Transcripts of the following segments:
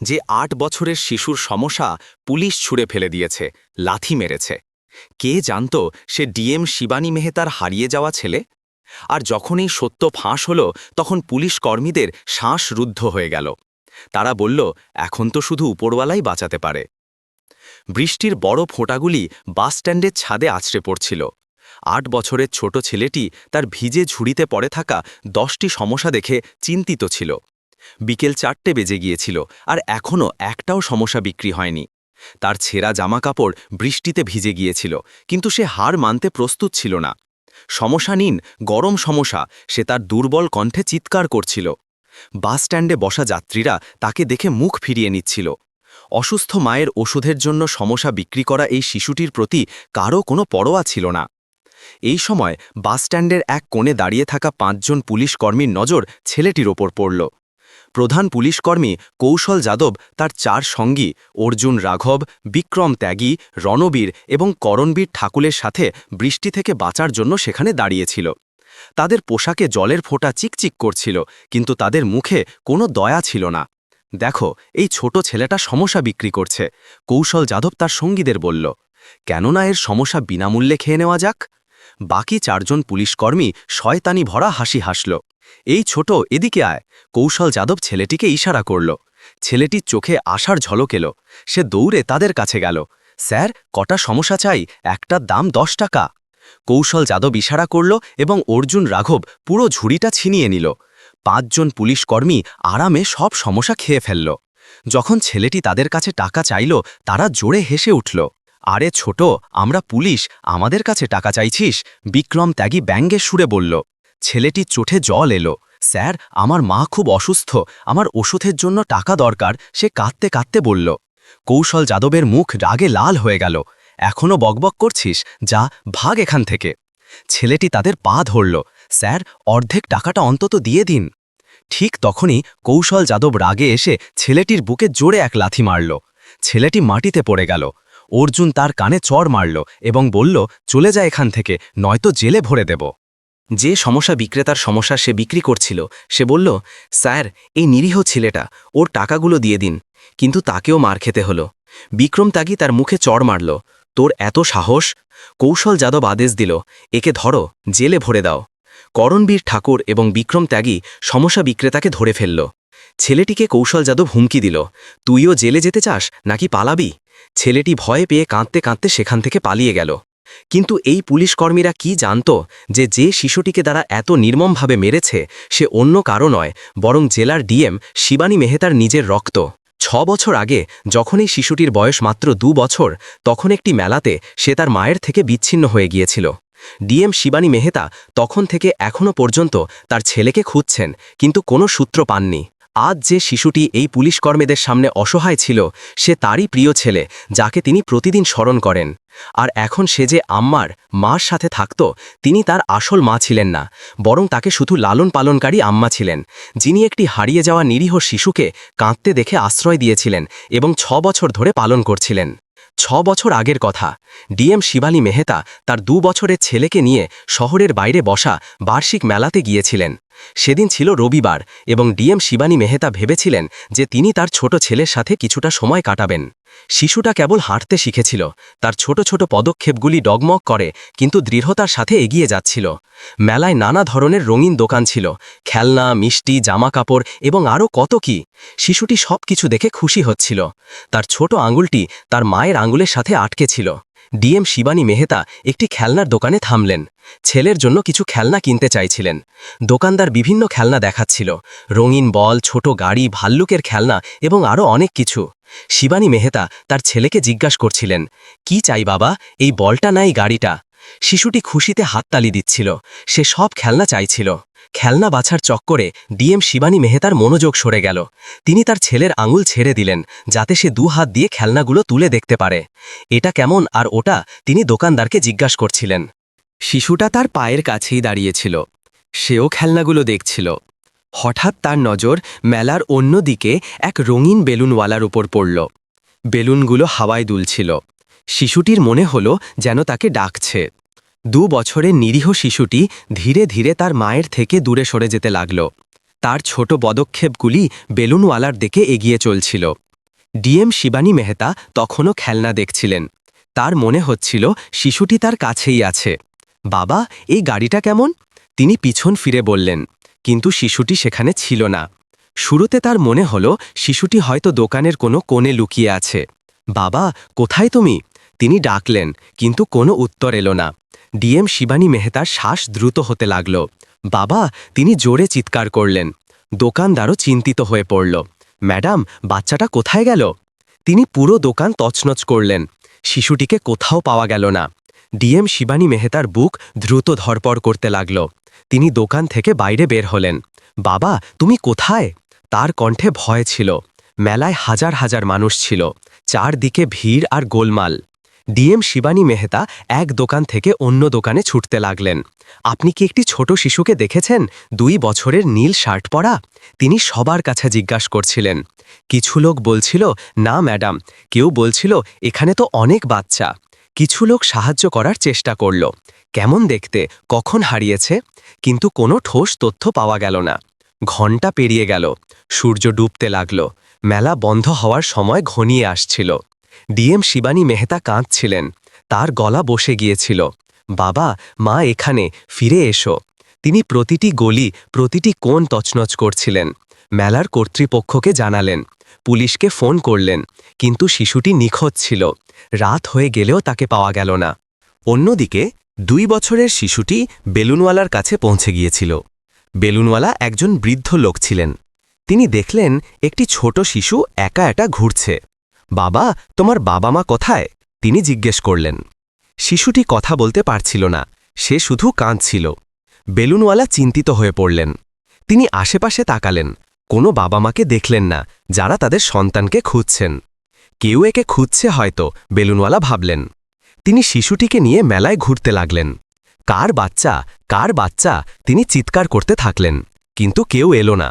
যে আট বছরের শিশুর সমস্যা পুলিশ ছুঁড়ে ফেলে দিয়েছে, লাথি মেরেছে। কে জানত সে ডিএম শিবানী মেহতার হারিয়ে যাওয়া ছেলে? আর যখন এই সত্য ফাঁস হল, তখন পুলিশ কর্মীদের শ্বাস রুদ্ধ হয়ে গেল। তারা বলল, এখন তো শুধু উপরওয়ালাই বাঁচাতে পারে। বৃষ্টির বড় ফোঁটাগুলি বাসস্ট্যান্ডের ছাদে আছড়ে পড়ছিল। আট বছরের ছোট ছেলেটি তার ভিজে ঝুড়িতে পড়ে থাকা দশটি সমস্যা দেখে চিন্তিত ছিল। বিকেল চারটে বেজে গিয়েছিল আর এখনও একটাও সমস্যা বিক্রি হয়নি। তার ছেঁড়া জামাকাপড় বৃষ্টিতে ভিজে গিয়েছিল, কিন্তু সে হার মানতে প্রস্তুত ছিল না। সমস্যা নিন, গরম সমস্যা, সে তার দুর্বল কণ্ঠে চিৎকার করছিল। বাসস্ট্যান্ডে বসা যাত্রীরা তাকে দেখে মুখ ফিরিয়ে নিচ্ছিল। অসুস্থ মায়ের ওষুধের জন্য সমস্যা বিক্রি করা এই শিশুটির প্রতি কারও কোনো পরোয়া ছিল না। এই সময় বাসস্ট্যান্ডের এক কোণে দাঁড়িয়ে থাকা পাঁচজন পুলিশ কর্মীর নজর ছেলেটির ওপর পড়ল। প্রধান পুলিশকর্মী কৌশল যাদব, তার চার সঙ্গী অর্জুন রাঘব, বিক্রম ত্যাগী, রণবীর এবং করণবীর ঠাকুরের সাথে বৃষ্টি থেকে বাঁচার জন্য সেখানে দাঁড়িয়েছিল। তাদের পোশাকে জলের ফোঁটা চিকচিক করছিল, কিন্তু তাদের মুখে কোনো দয়া ছিল না। দেখো, এই ছোট ছেলেটা সমস্যা বিক্রি করছে কৌশল যাদব তার সঙ্গীদের বলল। কেননা এর সমস্যা বিনামূল্যে খেয়ে নেওয়া যাক? বাকি চারজন পুলিশকর্মী শয়তানি ভরা হাসি হাসল। এই ছোট, এদিকে আয়। কৌশল যাদব ছেলেটিকে ইশারা করল। ছেলেটির চোখে আশার ঝলক এলো। সে দৌড়ে তাদের কাছে গেল। স্যার, কটা সমস্যা চাই? একটার দাম দশ টাকা। কৌশল যাদব ইশারা করল এবং অর্জুন রাঘব পুরো ঝুড়িটা ছিনিয়ে নিল। পাঁচজন পুলিশকর্মী আরামে সব সমস্যা খেয়ে ফেলল। যখন ছেলেটি তাদের কাছে টাকা চাইল, তারা জোরে হেসে উঠল। আরে ছোট, আমরা পুলিশ, আমাদের কাছে টাকা চাইছিস? বিক্রম ত্যাগী ব্যঙ্গে সুরে বলল। ছেলেটির চোঠে জল এলো। স্যার, আমার মা খুব অসুস্থ। আমার ওষুধের জন্য টাকা দরকার। সে কাঁদতে কাঁদতে বলল। কৌশল যাদবের মুখ রাগে লাল হয়ে গেল। এখনও বকবক করছিস? যা, ভাগ এখান থেকে। ছেলেটি তাদের পা ধরল। স্যার, অর্ধেক টাকাটা অন্তত দিয়ে দিন। ঠিক তখনই কৌশল যাদব রাগে এসে ছেলেটির বুকে জোরে এক লাথি মারল। ছেলেটি মাটিতে পড়ে গেল। অর্জুন তার কানে চড় মারল এবং বলল, চলে যায় এখান থেকে, নয়তো জেলে ভরে দেব। যে সমস্যা বিক্রেতার সমস্যা সে বিক্রি করছিল, সে বলল, স্যার, এই নিরীহ ছেলেটা, ওর টাকাগুলো দিয়ে দিন। কিন্তু তাকেও মার খেতে হলো। বিক্রম তাগি তার মুখে চড় মারল, তোর এত সাহস? কৌশল যাদব আদেশ দিল, একে ধরো, জেলে ভরে দাও। করণবীর ঠাকুর এবং বিক্রম ত্যাগী সমস্যা বিক্রেতাকে ধরে ফেলল। ছেলেটিকে কৌশল যাদব হুমকি দিল, তুইও জেলে যেতে চাস নাকি পালাবি? ছেলেটি ভয়ে পেয়ে কাঁদতে কাঁদতে সেখান থেকে পালিয়ে গেল। কিন্তু এই পুলিশকর্মীরা কি জানত যে যে শিশুটিকে তারা এত নির্মমভাবে মেরেছে, সে অন্য কারও নয়, বরং জেলার ডিএম শিবানী মেহতার নিজের রক্ত। ছ বছর আগে যখন এই শিশুটির বয়স মাত্র দু বছর, তখন একটি মেলাতে সে তার মায়ের থেকে বিচ্ছিন্ন হয়ে গিয়েছিল। ডিএম শিবানী মেহতা তখন থেকে এখনও পর্যন্ত তার ছেলেকে খুঁজছেন, কিন্তু কোনো সূত্র পাননি। আজ যে শিশুটি এই পুলিশ কর্মীদের সামনে অসহায় ছিল, সে তারই প্রিয় ছেলে, যাকে তিনি প্রতিদিন স্মরণ করেন। আর এখন সে যে আম্মার, মার সাথে থাকত, তিনি তার আসল মা ছিলেন না, বরং তাকে শুধু লালন পালনকারী আম্মা ছিলেন, যিনি একটি হারিয়ে যাওয়া নিরীহ শিশুকে কাঁদতে দেখে আশ্রয় দিয়েছিলেন এবং ছ বছর ধরে পালন করছিলেন। ছ বছর আগের কথা। ডিএম শিবালী মেহতা তার দু বছরের ছেলেকে নিয়ে শহরের বাইরে বসা বার্ষিক মেলাতে গিয়েছিলেন। সেদিন ছিল রবিবার এবং ডিএম শিবানী মেহতা ভেবেছিলেন যে তিনি তার ছোট ছেলের সাথে কিছুটা সময় কাটাবেন। শিশুটা কেবল হাঁটতে শিখেছিল। তার ছোট ছোট পদক্ষেপগুলি ডগমগ করে, কিন্তু দৃঢ়তার সাথে এগিয়ে যাচ্ছিল। মেলায় নানা ধরনের রঙিন দোকান ছিল, খেলনা, মিষ্টি জামা কাপড় এবং আরও কত কি। শিশুটি সব কিছু দেখে খুশি হচ্ছিল। তার ছোট আঙুলটি তার মায়ের আঙুলের সাথে আটকে ছিল। ডিএম শিবানী মেহতা একটি খেলনার দোকানে থামলেন। ছেলের জন্য কিছু খেলনা কিনতে চাইছিলেন। দোকানদার বিভিন্ন খেলনা দেখাচ্ছিল। রঙিন বল, ছোট গাড়ি, ভাল্লুকের খেলনা এবং আরও অনেক কিছু। শিবানী মেহতা তার ছেলেকে জিজ্ঞাসা করছিলেন, কি চাই বাবা? এই বলটা নাই গাড়িটা? শিশুটি খুশিতে হাততালি দিচ্ছিল। সে সব খেলনা চাইছিল। খেলনা বাছার চক্করে ডিএম শিবানী মেহতার মনোযোগ সরে গেল। তিনি তার ছেলের আঙুল ছেড়ে দিলেন, যাতে সে দু হাত দিয়ে খেলনাগুলো তুলে দেখতে পারে। এটা কেমন আর ওটা তিনি দোকানদারকে জিজ্ঞাসা করছিলেন। শিশুটা তার পায়ের কাছেই দাঁড়িয়েছিল। সেও খেলনাগুলো দেখছিল। হঠাৎ তার নজর মেলার অন্য দিকে এক রঙিন বেলুনওয়ালার উপর পড়ল। বেলুনগুলো হাওয়ায় দুলছিল। শিশুটির মনে হল যেন তাকে ডাকছে। দু বছরের নিরীহ শিশুটি ধীরে ধীরে তার মায়ের থেকে দূরে সরে যেতে লাগল। তার ছোট পদক্ষেপগুলি বেলুনওয়ালার দিকে এগিয়ে চলছিল। ডিএম শিবানী মেহতা তখনও খেলনা দেখছিলেন। তার মনে হচ্ছিল শিশুটি তার কাছেই আছে। বাবা, এই গাড়িটা কেমন? তিনি পিছন ফিরে বললেন, কিন্তু শিশুটি সেখানে ছিল না। শুরুতে তার মনে হল শিশুটি হয়তো দোকানের কোনো কোণে লুকিয়ে আছে। বাবা, কোথায় তুমি? তিনি ডাকলেন, কিন্তু কোনো উত্তর এলো না। ডিএম শিবানী মেহতার শ্বাস দ্রুত হতে লাগল। বাবা, তিনি জোরে চিৎকার করলেন। দোকানদারও চিন্তিত হয়ে পড়ল। ম্যাডাম, বাচ্চাটা কোথায় গেল? তিনি পুরো দোকান তছনছ করলেন। শিশুটিকে কোথাও পাওয়া গেল না। ডিএম শিবানী মেহতার বুক দ্রুত ধরপড় করতে লাগল। তিনি দোকান থেকে বাইরে বের হলেন। বাবা, তুমি কোথায়? তার কণ্ঠে ভয় ছিল। মেলায় হাজার হাজার মানুষ ছিল। চারদিকে ভিড় আর গোলমাল। ডিএম শিবানী মেহতা এক দোকান থেকে অন্য দোকানে ছুটতে লাগলেন। আপনি কি একটি ছোট শিশুকে দেখেছেন? দুই বছরের নীল শার্ট পরা? তিনি সবার কাছে জিজ্ঞাসা করছিলেন। কিছু লোক বলছিল, না, ম্যাডাম। কেউ বলছিল, এখানে তো অনেক বাচ্চা। কিছু লোক সাহায্য করার চেষ্টা করল। কেমন দেখতে? কখন হারিয়েছে? কিন্তু কোনো ঠোস তথ্য পাওয়া গেল না। ঘণ্টা পেরিয়ে গেল। সূর্য ডুবতে লাগল। মেলা বন্ধ হওয়ার সময় ঘনিয়ে আসছিল। ডিএম শিবানী মেহতা কাঁদছিলেন। তার গলা বসে গিয়েছিল। বাবা, মা এখানে, ফিরে এসো। তিনি প্রতিটি গলি, প্রতিটি কোণ তছনছ করছিলেন। মেলার কর্তৃপক্ষকে জানালেন। পুলিশকে ফোন করলেন। কিন্তু শিশুটি নিখোঁজ ছিল। রাত হয়ে গেলেও তাকে পাওয়া গেল না। অন্যদিকে, দুই বছরের শিশুটি বেলুনওয়ালার কাছে পৌঁছে গিয়েছিল। বেলুনওয়ালা একজন বৃদ্ধ লোক ছিলেন। তিনি দেখলেন, একটি ছোট শিশু একা একা ঘুরছে। বাবা, তোমার বাবা মা কোথায়? তিনি জিজ্ঞেস করলেন। শিশুটি কথা বলতে পারছিল না, সে শুধু কাঁদছিল। বেলুনওয়ালা চিন্তিত হয়ে পড়লেন। তিনি আশেপাশে তাকালেন, কোনো বাবা মাকে দেখলেন না, যারা তাদের সন্তানকে খুঁজছেন। কেউ একে খুঁজছে হয়তো, বেলুনওয়ালা ভাবলেন। তিনি শিশুটিকে নিয়ে মেলায় ঘুরতে লাগলেন। কার বাচ্চা? কার বাচ্চা? তিনি চিৎকার করতে থাকলেন, কিন্তু কেউ এলো না।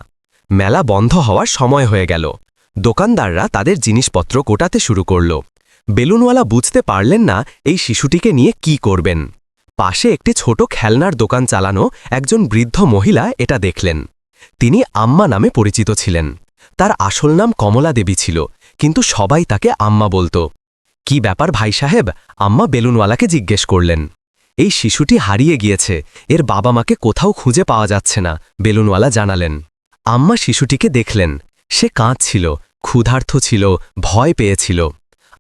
মেলা বন্ধ হওয়ার সময় হয়ে গেল। দোকানদাররা তাদের জিনিসপত্র কোটাতে শুরু করল। বেলুনওয়ালা বুঝতে পারলেন না এই শিশুটিকে নিয়ে কি করবেন। পাশে একটি ছোট খেলনার দোকান চালানো একজন বৃদ্ধ মহিলা এটা দেখলেন। তিনি আম্মা নামে পরিচিত ছিলেন। তার আসল নাম কমলা দেবী ছিল, কিন্তু সবাই তাকে আম্মা বলতো। কি ব্যাপার ভাই সাহেব? আম্মা বেলুনওয়ালাকে জিজ্ঞেস করলেন। এই শিশুটি হারিয়ে গিয়েছে, এর বাবা মাকে কোথাও খুঁজে পাওয়া যাচ্ছে না, বেলুনওয়ালা জানালেন। আম্মা শিশুটিকে দেখলেন। সে কাঁদছিল ক্ষুধার্থ ছিল, ভয় পেয়েছিল।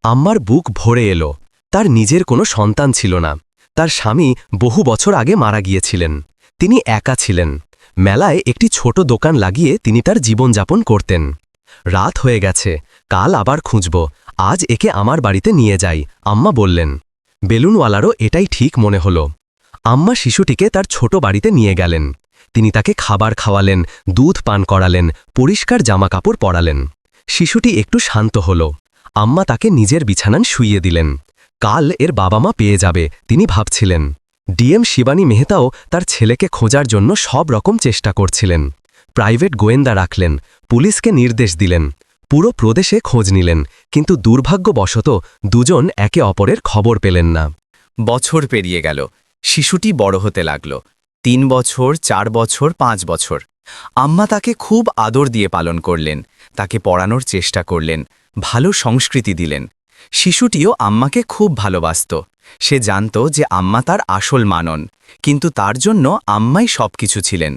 আম্মার বুক ভরে এলো। তার নিজের কোনো সন্তান ছিল না। তার স্বামী বহু বছর আগে মারা গিয়েছিলেন। তিনি একা ছিলেন। মেলায় একটি ছোট দোকান লাগিয়ে তিনি তার জীবনযাপন করতেন। রাত হয়ে গেছে, কাল আবার খুঁজব। আজ একে আমার বাড়িতে নিয়ে যাই, আম্মা বললেন। বেলুনওয়ালারও এটাই ঠিক মনে হল। আম্মা শিশুটিকে তার ছোট বাড়িতে নিয়ে গেলেন। তিনি তাকে খাবার খাওয়ালেন, দুধ পান করালেন, পরিষ্কার জামাকাপড় পরালেন। শিশুটি একটু শান্ত হল। আম্মা তাকে নিজের বিছানান শুইয়ে দিলেন। কাল এর বাবা মা পেয়ে যাবে, তিনি ভাবছিলেন। ডিএম শিবানী মেহতাও তার ছেলেকে খোঁজার জন্য সব রকম চেষ্টা করছিলেন। প্রাইভেট গোয়েন্দা রাখলেন, পুলিশকে নির্দেশ দিলেন, পুরো প্রদেশে খোঁজ নিলেন, কিন্তু দুর্ভাগ্যবশত দুজন একে অপরের খবর পেলেন না। বছর পেরিয়ে গেল, শিশুটি বড় হতে লাগল। তিন বছর, চার বছর, পাঁচ বছর। আম্মা তাকে খুব আদর দিয়ে পালন করলেন, তাকে পড়ানোর চেষ্টা করলেন, ভালো সংস্কৃতি দিলেন। শিশুটিও আম্মাকে খুব ভালোবাসত। সে জানত যে আম্মা তার আসল মানন, কিন্তু তার জন্য আম্মাই সবকিছু ছিলেন।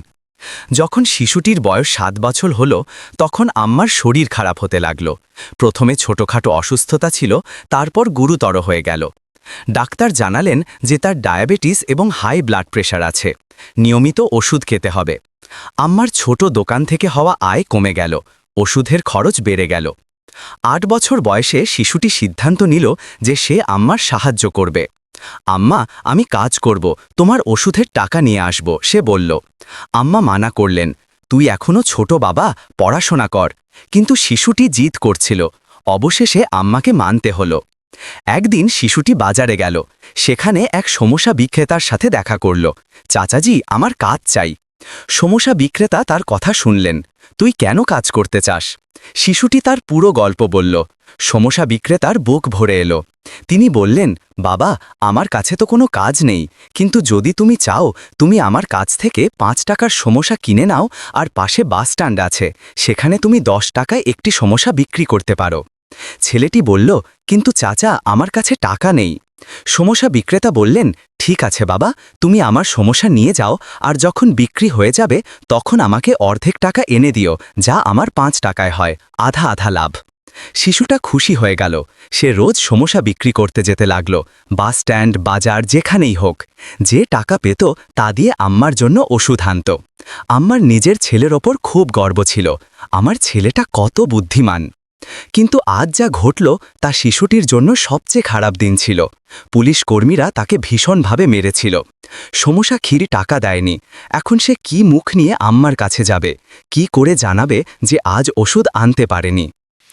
যখন শিশুটির বয়স সাত বছর হল, তখন আম্মার শরীর খারাপ হতে লাগল। প্রথমে ছোটখাটো অসুস্থতা ছিল, তারপর গুরুতর হয়ে গেল। ডাক্তার জানালেন যে তার ডায়াবেটিস এবং হাই ব্লাড প্রেশার আছে। নিয়মিত ওষুধ খেতে হবে। আম্মার ছোট দোকান থেকে হওয়া আয় কমে গেল। ওষুধের খরচ বেড়ে গেল। আট বছর বয়সে শিশুটি সিদ্ধান্ত নিল যে সে আম্মার সাহায্য করবে। আম্মা, আমি কাজ করব, তোমার ওষুধের টাকা নিয়ে আসব, সে বলল। আম্মা মানা করলেন, তুই এখনও ছোট বাবা, পড়াশোনা কর। কিন্তু শিশুটি জিদ করছিল। অবশেষে আম্মাকে মানতে হল। একদিন শিশুটি বাজারে গেল। সেখানে এক সমস্যা বিক্রেতার সাথে দেখা করল। চাচাজি, আমার কাজ চাই। সমস্যা বিক্রেতা তার কথা শুনলেন। তুই কেন কাজ করতে চাস? শিশুটি তার পুরো গল্প বলল। সমস্যা বিক্রেতার বুক ভরে এলো। তিনি বললেন, বাবা, আমার কাছে তো কোনো কাজ নেই। কিন্তু যদি তুমি চাও, তুমি আমার কাছ থেকে পাঁচ টাকার সমস্যা কিনে নাও আর পাশে বাস স্ট্যান্ড আছে। সেখানে তুমি দশ টাকায় একটি সমস্যা বিক্রি করতে পারো। ছেলেটি বলল, কিন্তু চাচা, আমার কাছে টাকা নেই। সমস্যা বিক্রেতা বললেন, ঠিক আছে বাবা, তুমি আমার সমস্যা নিয়ে যাও, আর যখন বিক্রি হয়ে যাবে, তখন আমাকে অর্ধেক টাকা এনে দিও, যা আমার পাঁচ টাকায় হয়, আধা আধা লাভ। শিশুটা খুশি হয়ে গেল। সে রোজ সমস্যা বিক্রি করতে যেতে লাগল, বাস স্ট্যান্ড, বাজার, যেখানেই হোক। যে টাকা পেত, তা দিয়ে আম্মার জন্য ওষুধ আনত। আম্মার নিজের ছেলের ওপর খুব গর্ব ছিল। আমার ছেলেটা কত বুদ্ধিমান। কিন্তু আজ যা ঘটল তা শিশুটির জন্য সবচেয়ে খারাপ দিন ছিল। পুলিশ কর্মীরা তাকে ভীষণভাবে মেরেছিল। সমস্যা খিরি টাকা দেয়নি। এখন সে কি মুখ নিয়ে আম্মার কাছে যাবে? কি করে জানাবে যে আজ ওষুধ আনতে পারেনি?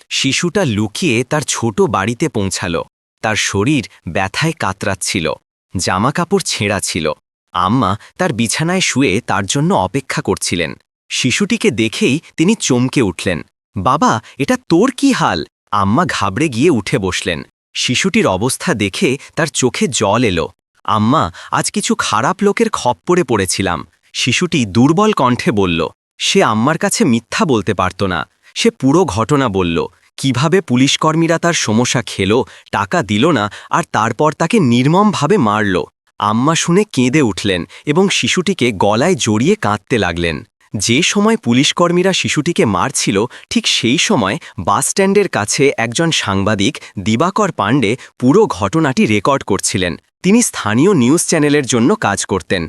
শিশুটা লুকিয়ে তার ছোট বাড়িতে পৌঁছাল। তার শরীর ব্যথায় কাতরাচ্ছিল। জামাকাপড় ছেঁড়া ছিল। আম্মা তার বিছানায় শুয়ে তার জন্য অপেক্ষা করছিলেন। শিশুটিকে দেখেই তিনি চমকে উঠলেন। বাবা, এটা তোর কি হাল? আম্মা ঘাবড়ে গিয়ে উঠে বসলেন। শিশুটির অবস্থা দেখে তার চোখে জল এলো। আম্মা, আজ কিছু খারাপ লোকের খপ্পরে পড়েছিলাম। শিশুটি দুর্বল কণ্ঠে বলল, সে আম্মার কাছে মিথ্যা বলতে পারত না। সে পুরো ঘটনা বলল, কীভাবে পুলিশকর্মীরা তার সমস্যা খেল, টাকা দিল না, আর তারপর তাকে নির্মমভাবে মারল? আম্মা শুনে কেঁদে উঠলেন এবং শিশুটিকে গলায় জড়িয়ে কাঁদতে লাগলেন। যে সময় পুলিশকর্মীরা শিশুটিকে মারছিল, ঠিক সেই সময় বাসস্ট্যান্ডের কাছে একজন সাংবাদিক দিবাকর পাণ্ডে পুরো ঘটনাটি রেকর্ড করছিলেন। তিনি স্থানীয় নিউজ চ্যানেলের জন্য কাজ করতেন।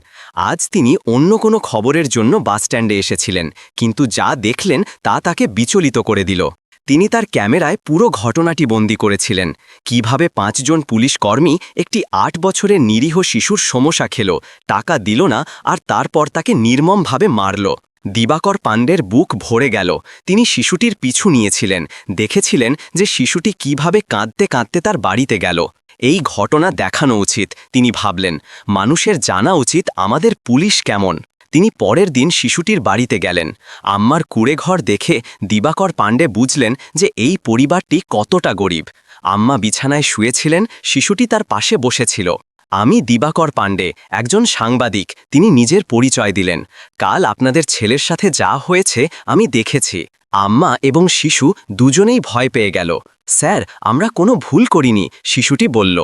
আজ তিনি অন্য কোনো খবরের জন্য বাসস্ট্যান্ডে এসেছিলেন, কিন্তু যা দেখলেন তা তাকে বিচলিত করে দিল। তিনি তার ক্যামেরায় পুরো ঘটনাটি বন্দি করেছিলেন। কীভাবে পাঁচজন পুলিশ কর্মী একটি আট বছরের নিরীহ শিশুর সমস্যা খেল, টাকা দিল না আর তারপর তাকে নির্মমভাবে মারল। দিবাকর পাণ্ডের বুক ভরে গেল। তিনি শিশুটির পিছু নিয়েছিলেন। দেখেছিলেন যে শিশুটি কীভাবে কাঁদতে কাঁদতে তার বাড়িতে গেল। এই ঘটনা দেখানো উচিত, তিনি ভাবলেন। মানুষের জানা উচিত আমাদের পুলিশ কেমন। তিনি পরের দিন শিশুটির বাড়িতে গেলেন। আম্মার কুড়েঘর দেখে দিবাকর পাণ্ডে বুঝলেন যে এই পরিবারটি কতটা গরিব। আম্মা বিছানায় শুয়েছিলেন, শিশুটি তার পাশে বসেছিল। আমি দিবাকর পাণ্ডে, একজন সাংবাদিক, তিনি নিজের পরিচয় দিলেন। কাল আপনাদের ছেলের সাথে যা হয়েছে আমি দেখেছি। আম্মা এবং শিশু দুজনেই ভয় পেয়ে গেল। স্যার, আমরা কোনো ভুল করিনি, শিশুটি বলল।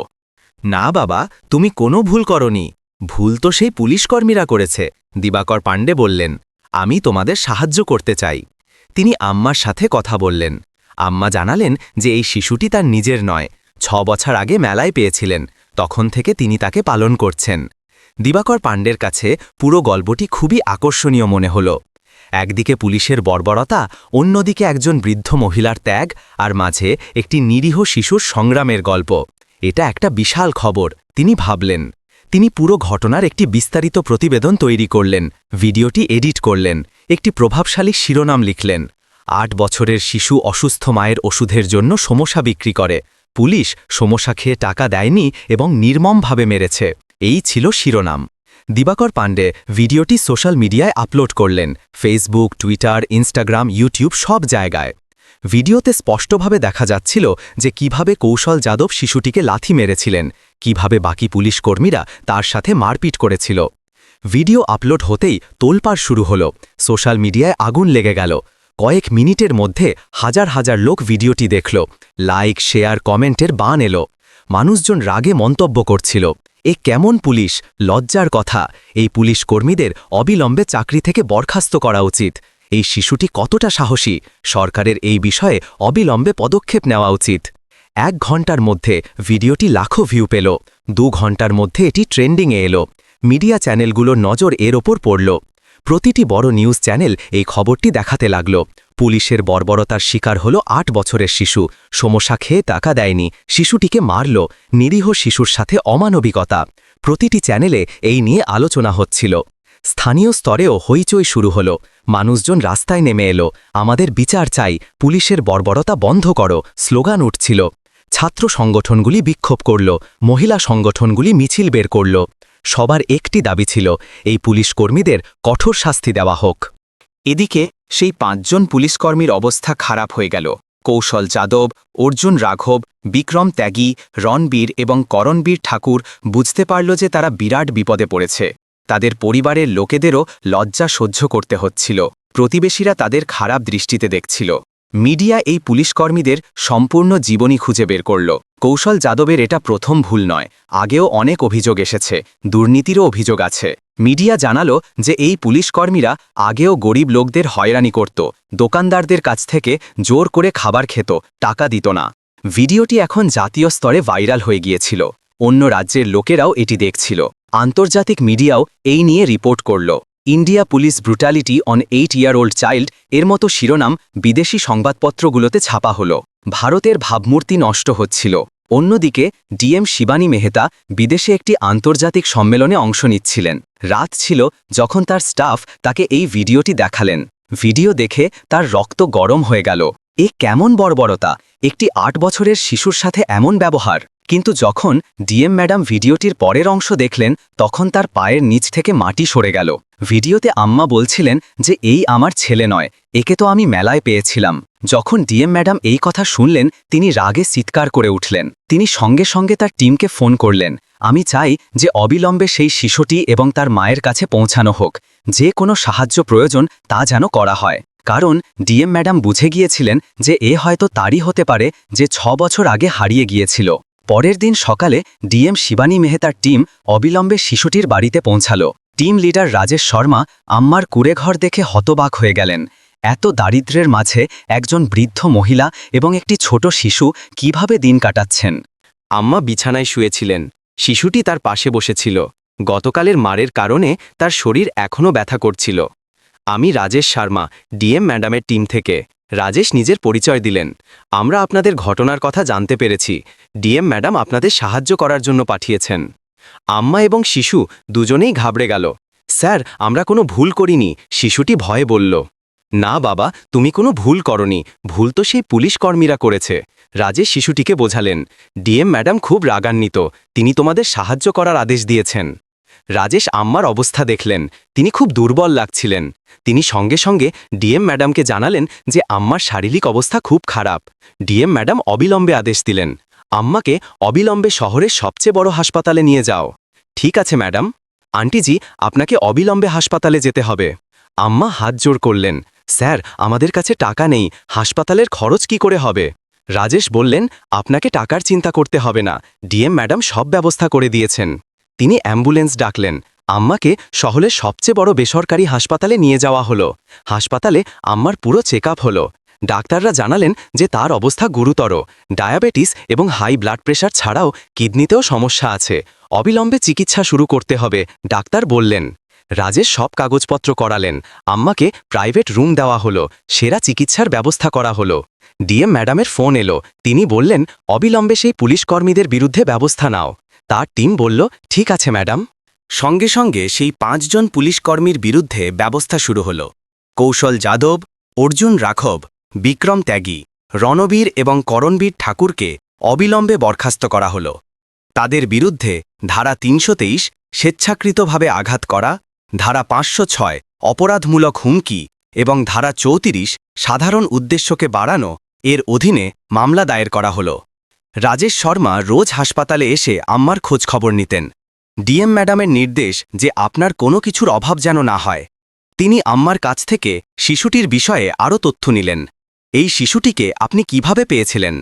না বাবা, তুমি কোনো ভুল করনি। ভুল তো সেই পুলিশকর্মীরা করেছে, দিবাকর পাণ্ডে বললেন। আমি তোমাদের সাহায্য করতে চাই। তিনি আম্মার সাথে কথা বললেন। আম্মা জানালেন যে এই শিশুটি তার নিজের নয়। ছ বছর আগে মেলায় পেয়েছিলেন। তখন থেকে তিনি তাকে পালন করছেন। দিবাকর পাণ্ডের কাছে পুরো গল্পটি খুবই আকর্ষণীয় মনে হল। একদিকে পুলিশের বর্বরতা, অন্যদিকে একজন বৃদ্ধ মহিলার ত্যাগ, আর মাঝে একটি নিরীহ শিশুর সংগ্রামের গল্প। এটা একটা বিশাল খবর, তিনি ভাবলেন। তিনি পুরো ঘটনার একটি বিস্তারিত প্রতিবেদন তৈরি করলেন, ভিডিওটি এডিট করলেন, একটি প্রভাবশালী শিরোনাম লিখলেন। আট বছরের শিশু অসুস্থ মায়ের ওষুধের জন্য সমস্যা বিক্রি করে পুলিশ সমস্যা খেয়ে টাকা দেয়নি এবং নির্মমভাবে মেরেছে। এই ছিল শিরোনাম। দিবাকর পাণ্ডে ভিডিওটি সোশ্যাল মিডিয়ায় আপলোড করলেন। ফেসবুক, টুইটার, ইনস্টাগ্রাম, ইউটিউব সব জায়গায়। ভিডিওতে স্পষ্টভাবে দেখা যাচ্ছিল যে কীভাবে কৌশল যাদব শিশুটিকে লাথি মেরেছিলেন, কীভাবে বাকি পুলিশ কর্মীরা তার সাথে মারপিট করেছিল। ভিডিও আপলোড হতেই তোলপাড় শুরু হল। সোশ্যাল মিডিয়ায় আগুন লেগে গেল। কয়েক মিনিটের মধ্যে হাজার হাজার লোক ভিডিওটি দেখল, লাইক, শেয়ার, কমেন্টের বান এলো। মানুষজন রাগে মন্তব্য করছিল, এ কেমন পুলিশ? লজ্জার কথা। এই পুলিশ কর্মীদের অবিলম্বে চাকরি থেকে বরখাস্ত করা উচিত। এই শিশুটি কতটা সাহসী? সরকারের এই বিষয়ে অবিলম্বে পদক্ষেপ নেওয়া উচিত। এক ঘণ্টার মধ্যে ভিডিওটি লাখো ভিউ পেল। দু ঘণ্টার মধ্যে এটি ট্রেন্ডিংয়ে এলো। মিডিয়া চ্যানেলগুলোর নজর এর ওপর পড়ল। প্রতিটি বড় নিউজ চ্যানেল এই খবরটি দেখাতে লাগল। পুলিশের বর্বরতার শিকার হল আট বছরের শিশু। সমস্যা খেয়ে টাকা দেয়নি। শিশুটিকে মারল। নিরীহ শিশুর সাথে অমানবিকতা। প্রতিটি চ্যানেলে এই নিয়ে আলোচনা হচ্ছিল। স্থানীয় স্তরেও হইচই শুরু হল। মানুষজন রাস্তায় নেমে এলো। আমাদের বিচার চাই। পুলিশের বর্বরতা বন্ধ করো। স্লোগান উঠছিল। ছাত্র সংগঠনগুলি বিক্ষোভ করল। মহিলা সংগঠনগুলি মিছিল বের করল। সবার একটি দাবি ছিল, এই পুলিশ কর্মীদের কঠোর শাস্তি দেওয়া হোক। এদিকে, সেই পাঁচজন পুলিশকর্মীর অবস্থা খারাপ হয়ে গেল। কৌশল যাদব, অর্জুন রাঘব, বিক্রম ত্যাগী, রণবীর এবং করণবীর ঠাকুর বুঝতে পারল যে তারা বিরাট বিপদে পড়েছে। তাদের পরিবারের লোকেদেরও লজ্জা সহ্য করতে হচ্ছিল। প্রতিবেশীরা তাদের খারাপ দৃষ্টিতে দেখছিল। মিডিয়া এই পুলিশকর্মীদের সম্পূর্ণ জীবনী খুঁজে বের করল। কৌশল যাদবের এটা প্রথম ভুল নয়। আগেও অনেক অভিযোগ এসেছে। দুর্নীতিরও অভিযোগ আছে। মিডিয়া জানালো যে এই পুলিশকর্মীরা আগেও গরিব লোকদের হয়রানি করত। দোকানদারদের কাছ থেকে জোর করে খাবার খেত, টাকা দিত না। ভিডিওটি এখন জাতীয় স্তরে ভাইরাল হয়ে গিয়েছিল। অন্য রাজ্যের লোকেরাও এটি দেখছিল। আন্তর্জাতিক মিডিয়াও এই নিয়ে রিপোর্ট করল। India police brutality on eight year old child এর মতো শিরোনাম বিদেশি সংবাদপত্রগুলোতে ছাপা হল। ভারতের ভাবমূর্তি নষ্ট হচ্ছিল। অন্যদিকে, ডিএম শিবানী মেহতা বিদেশে একটি আন্তর্জাতিক সম্মেলনে অংশ নিচ্ছিলেন। রাত ছিল যখন তার স্টাফ তাকে এই ভিডিওটি দেখালেন। ভিডিও দেখে তার রক্ত গরম হয়ে গেল। এ কেমন বর্বরতা! একটি আট বছরের শিশুর সাথে এমন ব্যবহার! কিন্তু যখন ডিএম ম্যাডাম ভিডিওটির পরের অংশ দেখলেন, তখন তার পায়ের নিচ থেকে মাটি সরে গেল। ভিডিওতে আম্মা বলছিলেন যে, এই আমার ছেলে নয়, একে তো আমি মেলায় পেয়েছিলাম। যখন ডিএম ম্যাডাম এই কথা শুনলেন, তিনি রাগে চিৎকার করে উঠলেন। তিনি সঙ্গে সঙ্গে তার টিমকে ফোন করলেন, আমি চাই যে, অবিলম্বে সেই শিশুটি এবং তার মায়ের কাছে পৌঁছানো হোক। যে কোনো সাহায্য প্রয়োজন, তা যেন করা হয়। কারণ ডিএম ম্যাডাম বুঝে গিয়েছিলেন যে, এ হয়তো তারই হতে পারে যে, ছ বছর আগে হারিয়ে গিয়েছিল। পরের দিন সকালে ডিএম শিবানী মেহতার টিম অবিলম্বে শিশুটির বাড়িতে পৌঁছালো। টিম লিডার রাজেশ শর্মা আম্মার কুড়েঘর দেখে হতবাক হয়ে গেলেন। এত দারিদ্র্যের মাঝে একজন বৃদ্ধ মহিলা এবং একটি ছোট শিশু কীভাবে দিন কাটাচ্ছেন? আম্মা বিছানায় শুয়েছিলেন। শিশুটি তার পাশে বসেছিল। গতকালের মারের কারণে তার শরীর এখনও ব্যথা করছিল। আমি রাজেশ শর্মা, ডিএম ম্যাডামের টিম থেকে। রাজেশ নিজের পরিচয় দিলেন। আমরা আপনাদের ঘটনার কথা জানতে পেরেছি। ডিএম ম্যাডাম আপনাদের সাহায্য করার জন্য পাঠিয়েছেন। আম্মা এবং শিশু দুজনেই ঘাবড়ে গেল। স্যার, আমরা কোনো ভুল করিনি, শিশুটি ভয়ে বলল। না বাবা, তুমি কোনো ভুল করনি, ভুল তো সেই পুলিশ কর্মীরা করেছে। রাজেশ শিশুটিকে বোঝালেন। ডিএম ম্যাডাম খুব রাগান্বিত, তিনি তোমাদের সাহায্য করার আদেশ দিয়েছেন। রাজেশ আম্মার অবস্থা দেখলেন। তিনি খুব দুর্বল লাগছিলেন। তিনি সঙ্গে সঙ্গে ডিএম ম্যাডামকে জানালেন যে আম্মার শারীরিক অবস্থা খুব খারাপ। ডিএম ম্যাডাম অবিলম্বে আদেশ দিলেন, আম্মাকে অবিলম্বে শহরের সবচেয়ে বড় হাসপাতালে নিয়ে যাও। ঠিক আছে ম্যাডাম। আন্টিজি আপনাকে অবিলম্বে হাসপাতালে যেতে হবে। আম্মা হাত জোর করলেন, স্যার, আমাদের কাছে টাকা নেই, হাসপাতালের খরচ কি করে হবে? রাজেশ বললেন, আপনাকে টাকার চিন্তা করতে হবে না। ডিএম ম্যাডাম সব ব্যবস্থা করে দিয়েছেন। তিনি অ্যাম্বুলেন্স ডাকলেন। আম্মাকে শহরের সবচেয়ে বড় বেসরকারি হাসপাতালে নিয়ে যাওয়া হলো। হাসপাতালে আম্মার পুরো চেক হলো। ডাক্তাররা জানালেন যে তার অবস্থা গুরুতর। ডায়াবেটিস এবং হাই ব্লাড প্রেশার ছাড়াও কিডনিতেও সমস্যা আছে। অবিলম্বে চিকিৎসা শুরু করতে হবে, ডাক্তার বললেন। রাজেশ সব কাগজপত্র করালেন। আম্মাকে প্রাইভেট রুম দেওয়া হলো, সেরা চিকিৎসার ব্যবস্থা করা হলো। ডিএম ম্যাডামের ফোন এলো। তিনি বললেন, অবিলম্বে সেই পুলিশ কর্মীদের বিরুদ্ধে ব্যবস্থা নাও। তার টিম বলল, ঠিক আছে, ম্যাডাম। সঙ্গে সঙ্গে সেই পাঁচজন পুলিশ কর্মীর বিরুদ্ধে ব্যবস্থা শুরু হল। কৌশল যাদব, অর্জুন রাঘব, বিক্রম ত্যাগী, রণবীর এবং করণবীর ঠাকুরকে অবিলম্বে বরখাস্ত করা হল। তাদের বিরুদ্ধে ধারা তিনশো তেইশ, স্বেচ্ছাকৃতভাবে আঘাত করা, ধারা পাঁচশো ছয়, অপরাধমূলক হুমকি এবং ধারা চৌত্রিশ, সাধারণ উদ্দেশ্যকে বাড়ানো, এর অধীনে মামলা দায়ের করা হল। রাজেশ শর্মা রোজ হাসপাতালে এসে আম্মার খোঁজ খবর নিতেন। ডিএম ম্যাডামের নির্দেশ যে আপনার কোনো কিছুর অভাব যেন না হয়। তিনি আম্মার কাছ থেকে শিশুটির বিষয়ে আরও তথ্য নিলেন। এই শিশুটিকে আপনি কীভাবে পেয়েছিলেন?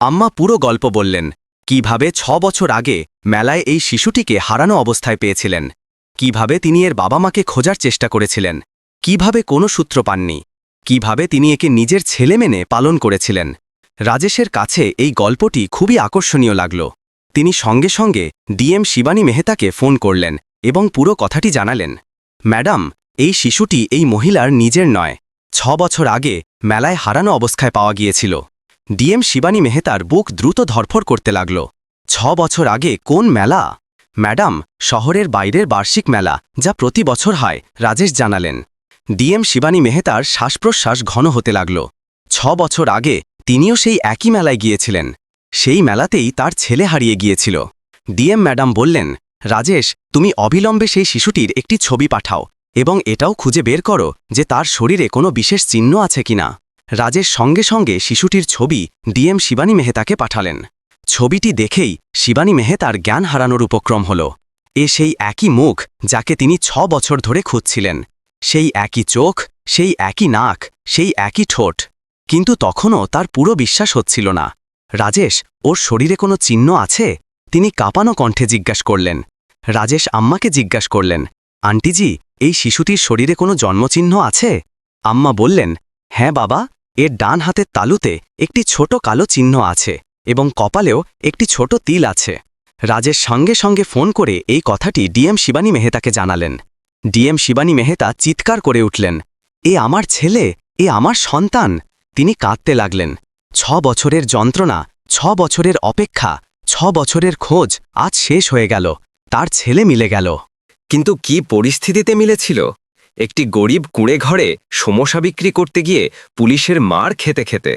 আম্মা পুরো গল্প বললেন, কীভাবে ছ বছর আগে মেলায় এই শিশুটিকে হারানো অবস্থায় পেয়েছিলেন? কীভাবে তিনি এর বাবা মাকে খোঁজার চেষ্টা করেছিলেন? কীভাবে কোনো সূত্র পাননি? কীভাবে তিনি একে নিজের ছেলে মেনে পালন করেছিলেন? রাজেশের কাছে এই গল্পটি খুবই আকর্ষণীয় লাগল। তিনি সঙ্গে সঙ্গে ডিএম শিবানী মেহতাকে ফোন করলেন এবং পুরো কথাটি জানালেন। ম্যাডাম, এই শিশুটি এই মহিলার নিজের নয়। ছ বছর আগে মেলায় হারানো অবস্থায় পাওয়া গিয়েছিল। ডিএম শিবানী মেহতার বুক দ্রুত ধরফর করতে লাগল। ছ বছর আগে কোন মেলা? ম্যাডাম, শহরের বাইরের বার্ষিক মেলা, যা প্রতি বছর হয়, রাজেশ জানালেন। ডিএম শিবানী মেহতার শ্বাসপ্রশ্বাস ঘন হতে লাগল। ছ বছর আগে তিনিও সেই একই মেলায় গিয়েছিলেন। সেই মেলাতেই তার ছেলে হারিয়ে গিয়েছিল। ডিএম ম্যাডাম বললেন, রাজেশ, তুমি অবিলম্বে সেই শিশুটির একটি ছবি পাঠাও এবং এটাও খুঁজে বের করো যে তার শরীরে কোনো বিশেষ চিহ্ন আছে কিনা রাজেশ সঙ্গে সঙ্গে শিশুটির ছবি ডিএম শিবানী মেহতাকে পাঠালেন। ছবিটি দেখেই শিবানী মেহতার জ্ঞান হারানোর উপক্রম হল। এ সেই একই মুখ যাকে তিনি ছ বছর ধরে খুঁজছিলেন। সেই একই চোখ, সেই একই নাক, সেই একই ঠোঁট। কিন্তু তখনও তার পুরো বিশ্বাস হচ্ছিল না। রাজেশ, ওর শরীরে কোনো চিহ্ন আছে? তিনি কাঁপানো কণ্ঠে জিজ্ঞাস করলেন। রাজেশ আম্মাকে জিজ্ঞাস করলেন, আন্টিজি, এই শিশুটির শরীরে কোনো জন্মচিহ্ন আছে? আম্মা বললেন হ্যাঁ বাবা, এর ডান হাতের তালুতে একটি ছোট কালো চিহ্ন আছে এবং কপালেও একটি ছোট তিল আছে। রাজেশ সঙ্গে সঙ্গে ফোন করে এই কথাটি ডিএম শিবানী মেহতাকে জানালেন। ডিএম শিবানী মেহতা চিৎকার করে উঠলেন, এ আমার ছেলে, এ আমার সন্তান তিনি কাঁদতে লাগলেন। ছ বছরের যন্ত্রণা, ছ বছরের অপেক্ষা, ছ বছরের খোঁজ, আজ শেষ হয়ে গেল, তার ছেলে মিলে গেল। কিন্তু কি পরিস্থিতিতে মিলেছিল? একটি গরিব কুঁড়ে ঘরে সমস্যা বিক্রি করতে গিয়ে পুলিশের মার খেতে খেতে।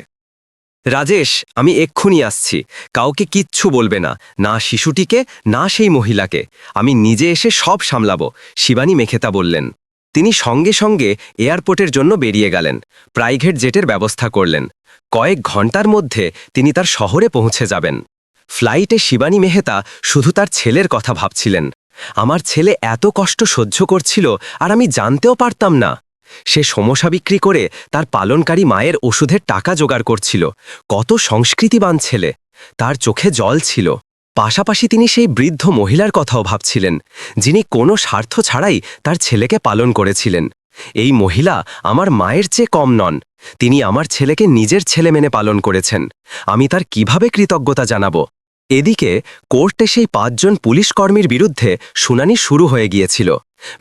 রাজেশ, আমি এক্ষুনি আসছি, কাউকে কিচ্ছু বলবে না না শিশুটিকে, না সেই মহিলাকে। আমি নিজে এসে সব সামলাব, শিবানী মেখেতা বললেন। তিনি সঙ্গে সঙ্গে এয়ারপোর্টের জন্য বেরিয়ে গেলেন, প্রাইভেট জেটের ব্যবস্থা করলেন। কয়েক ঘণ্টার মধ্যে তিনি তার শহরে পৌঁছে যাবেন। ফ্লাইটে শিবানী মেহতা শুধু তার ছেলের কথা ভাবছিলেন। আমার ছেলে এত কষ্ট সহ্য করছিল আর আমি জানতেও পারতাম না। সে সমস্যা বিক্রি করে তার পালনকারী মায়ের ওষুধের টাকা জোগাড় করছিল। কত সংস্কৃতিবান ছেলে। তার চোখে জল ছিল। পাশাপাশি তিনি সেই বৃদ্ধ মহিলার কথাও ভাবছিলেন, যিনি কোনো স্বার্থ ছাড়াই তার ছেলেকে পালন করেছিলেন। এই মহিলা আমার মায়ের চেয়ে কম নন, তিনি আমার ছেলেকে নিজের ছেলে মেনে পালন করেছেন। আমি তার কীভাবে কৃতজ্ঞতা জানাব? এদিকে কোর্টে সেই পাঁচজন পুলিশ কর্মীর বিরুদ্ধে শুনানি শুরু হয়ে গিয়েছিল।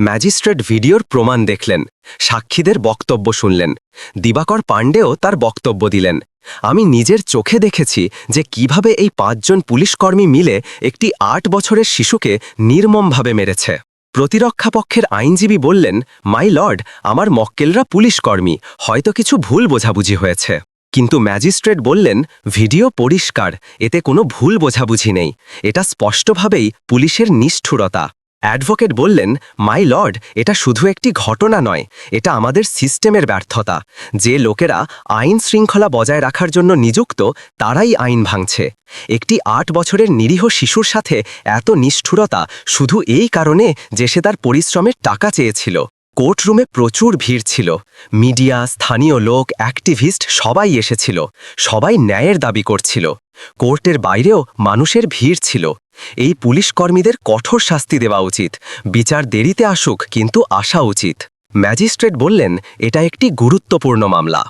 ম্যাজিস্ট্রেট ভিডিওর প্রমাণ দেখলেন, সাক্ষীদের বক্তব্য শুনলেন, দিবাকর পাণ্ডেও তার বক্তব্য দিলেন। আমি নিজের চোখে দেখেছি যে কীভাবে এই পাঁচজন পুলিশকর্মী মিলে একটি আট বছরের শিশুকে নির্মমভাবে মেরেছে। প্রতিরক্ষা পক্ষের আইনজীবী বললেন, মাই লর্ড, আমার মক্কেলরা পুলিশকর্মী, হয়তো কিছু ভুল বোঝাবুঝি হয়েছে। কিন্তু ম্যাজিস্ট্রেট বললেন, ভিডিও পরিষ্কার, এতে কোনো ভুল বোঝাবুঝি নেই। এটা স্পষ্টভাবেই পুলিশের নিষ্ঠুরতা। অ্যাডভোকেট বললেন, মাই লর্ড, এটা শুধু একটি ঘটনা নয়, এটা আমাদের সিস্টেমের ব্যর্থতা। যে লোকেরা আইন শৃঙ্খলা বজায় রাখার জন্য নিযুক্ত, তারাই আইন ভাঙছে। একটি আট বছরের নিরীহ শিশুর সাথে এত নিষ্ঠুরতা শুধু এই কারণে যে সে তার পরিশ্রমের টাকা চেয়েছিল। কোর্টরুমে প্রচুর ভিড় ছিল। মিডিয়া, স্থানীয় লোক, অ্যাক্টিভিস্ট সবাই এসেছিল। সবাই ন্যায়ের দাবি করছিল। কোর্টের বাইরেও মানুষের ভিড় ছিল। এই পুলিশ কর্মীদের কঠোর শাস্তি দেওয়া উচিত। বিচার দেরিতে আসুক, কিন্তু আসা উচিত। ম্যাজিস্ট্রেট বললেন, এটা একটি গুরুত্বপূর্ণ মামলা।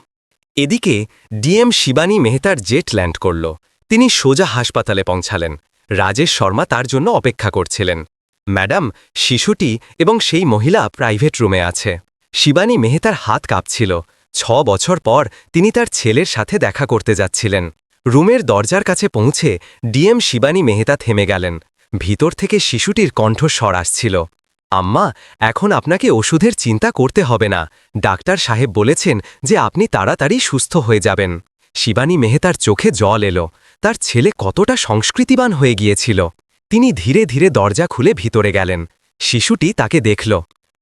এদিকে, ডিএম শিবানী মেহতার জেট ল্যান্ড করল। তিনি সোজা হাসপাতালে পৌঁছালেন। রাজেশ শর্মা তার জন্য অপেক্ষা করছিলেন। ম্যাডাম, শিশুটি এবং সেই মহিলা প্রাইভেট রুমে আছে। শিবানী মেহতার হাত কাঁপছিল। ছ বছর পর তিনি তার ছেলের সাথে দেখা করতে যাচ্ছিলেন। রুমের দরজার কাছে পৌঁছে ডিএম শিবানী মেহতা থেমে গেলেন। ভিতর থেকে শিশুটির কণ্ঠস্বর আসছিল। আম্মা, এখন আপনাকে ওষুধের চিন্তা করতে হবে না। ডাক্তার সাহেব বলেছেন যে আপনি তাড়াতাড়ি সুস্থ হয়ে যাবেন শিবানী মেহতার চোখে জল এলো। তার ছেলে কতটা সংস্কৃতিবান হয়ে গিয়েছিল। তিনি ধীরে ধীরে দরজা খুলে ভিতরে গেলেন। শিশুটি তাকে দেখল।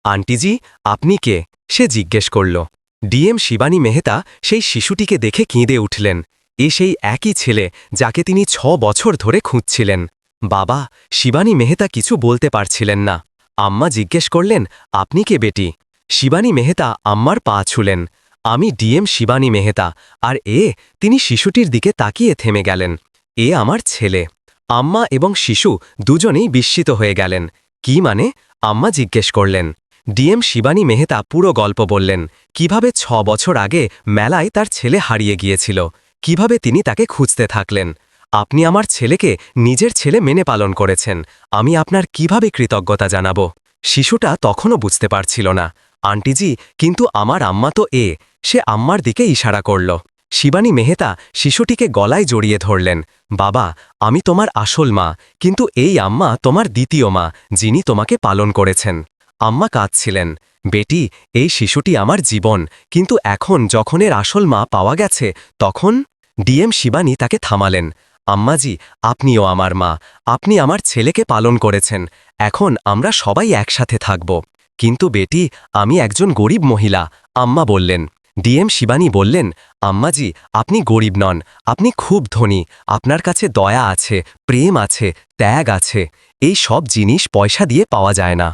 আন্টিজি আপনি কে? সে জিজ্ঞেস করল। ডিএম শিবানী মেহতা সেই শিশুটিকে দেখে কেঁদে উঠলেন। এ সেই একই ছেলে যাকে তিনি ছ বছর ধরে খুঁজছিলেন। বাবা, শিবানী মেহতা কিছু বলতে পারছিলেন না। আম্মা জিজ্ঞেস করলেন, আপনি কে বেটি? শিবানী মেহতা আম্মার পা ছুলেন। আমি ডিএম শিবানী মেহতা, আর এ, তিনি শিশুটির দিকে তাকিয়ে থেমে গেলেন। এ আমার ছেলে। আম্মা এবং শিশু দুজনেই বিস্মিত হয়ে গেলেন। কি মানে? আম্মা জিজ্ঞেস করলেন। ডিএম শিবানী মেহতা পুরো গল্প বললেন, কীভাবে ছ বছর আগে মেলায় তার ছেলে হারিয়ে গিয়েছিল? কীভাবে তিনি তাকে খুঁজতে থাকলেন? আপনি আমার ছেলেকে নিজের ছেলে মেনে পালন করেছেন। আমি আপনার কীভাবে কৃতজ্ঞতা জানাব? শিশুটা তখনও বুঝতে পারছিল না। আন্টিজি, কিন্তু আমার আম্মা তো এ। সে আম্মার দিকে ইশারা করল। শিবানী মেহতা শিশুটিকে গলায় জড়িয়ে ধরলেন। বাবা, আমি তোমার আসল মা, কিন্তু এই আম্মা তোমার দ্বিতীয় মা, যিনি তোমাকে পালন করেছেন। আম্মা কাঁদছিলেন। বেটি, এই শিশুটি আমার জীবন, কিন্তু এখন যখন এর আসল মা পাওয়া গেছে, তখন ডিএম শিবানী তাকে থামালেন। আম্মাজি, আপনিও আমার মা, আপনি আমার ছেলেকে পালন করেছেন, এখন আমরা সবাই একসাথে থাকব। কিন্তু বেটি, আমি একজন গরিব মহিলা। আম্মা বললেন। ডিএম শিবানী বললেন, আম্মাজি, আপনি গরিব নন, আপনি খুব ধনী, আপনার কাছে দয়া আছে, প্রেম আছে, ত্যাগ আছে, এই সব জিনিস পয়সা দিয়ে পাওয়া যায় না।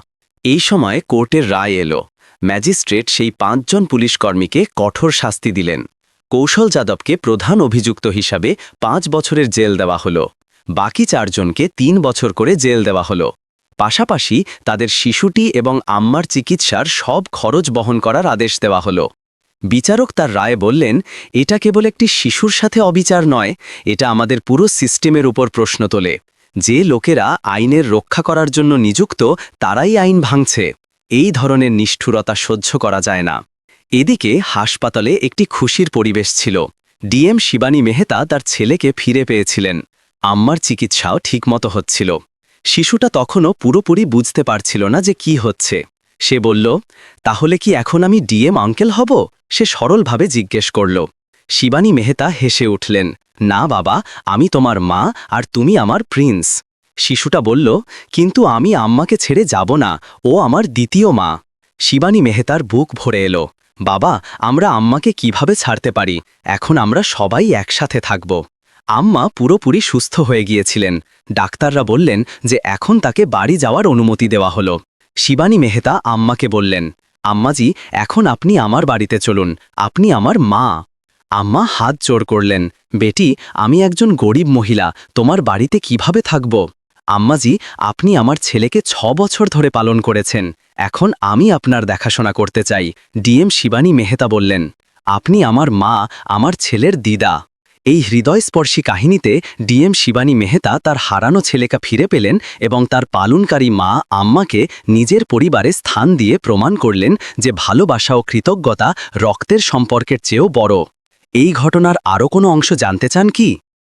এই সময় কোর্টের রায় এলো। ম্যাজিস্ট্রেট সেই পাঁচজন পুলিশকর্মীকে কঠোর শাস্তি দিলেন। কৌশল যাদবকে প্রধান অভিযুক্ত হিসাবে পাঁচ বছরের জেল দেওয়া হলো। বাকি চারজনকে তিন বছর করে জেল দেওয়া হলো। পাশাপাশি তাদের শিশুটি এবং আম্মার চিকিৎসার সব খরচ বহন করার আদেশ দেওয়া হলো। বিচারক তার রায়ে বললেন, এটা কেবল একটি শিশুর সাথে অবিচার নয়, এটা আমাদের পুরো সিস্টেমের উপর প্রশ্ন তোলে। যে লোকেরা আইনের রক্ষা করার জন্য নিযুক্ত, তারাই আইন ভাঙছে। এই ধরনের নিষ্ঠুরতা সহ্য করা যায় না। এদিকে হাসপাতালে একটি খুশির পরিবেশ ছিল। ডিএম শিবানী মেহতা তার ছেলেকে ফিরে পেয়েছিলেন। আম্মার চিকিৎসাও ঠিকমতো হচ্ছিল। শিশুটা তখনও পুরোপুরি বুঝতে পারছিল না যে কি হচ্ছে। সে বলল, তাহলে কি এখন আমি ডিএম আঙ্কেল হব? সে সরলভাবে জিজ্ঞেস করল। শিবানী মেহতা হেসে উঠলেন, না বাবা, আমি তোমার মা আর তুমি আমার প্রিন্স। শিশুটা বলল, কিন্তু আমি আম্মাকে ছেড়ে যাব না, ও আমার দ্বিতীয় মা। শিবানী মেহতার বুক ভরে এলো। বাবা, আমরা আম্মাকে কীভাবে ছাড়তে পারি? এখন আমরা সবাই একসাথে থাকব। আম্মা পুরোপুরি সুস্থ হয়ে গিয়েছিলেন। ডাক্তাররা বললেন যে এখন তাকে বাড়ি যাওয়ার অনুমতি দেওয়া হলো। শিবানী মেহতা আম্মাকে বললেন, আম্মাজি, এখন আপনি আমার বাড়িতে চলুন। আপনি আমার মা। আম্মা হাত জোর করলেন, বেটি, আমি একজন গরিব মহিলা, তোমার বাড়িতে কীভাবে থাকব? আম্মাজি, আপনি আমার ছেলেকে ছ বছর ধরে পালন করেছেন। এখন আমি আপনার দেখাশোনা করতে চাই, ডিএম শিবানী মেহতা বললেন। আপনি আমার মা, আমার ছেলের দিদা। এই হৃদয়স্পর্শী কাহিনীতে ডিএম শিবানী মেহতা তার হারানো ছেলেকে ফিরে পেলেন এবং তার পালনকারী মা আম্মাকে নিজের পরিবারে স্থান দিয়ে প্রমাণ করলেন যে ভালোবাসা ও কৃতজ্ঞতা রক্তের সম্পর্কের চেয়েও বড়। এই ঘটনার আরও কোনো অংশ জানতে চান কি?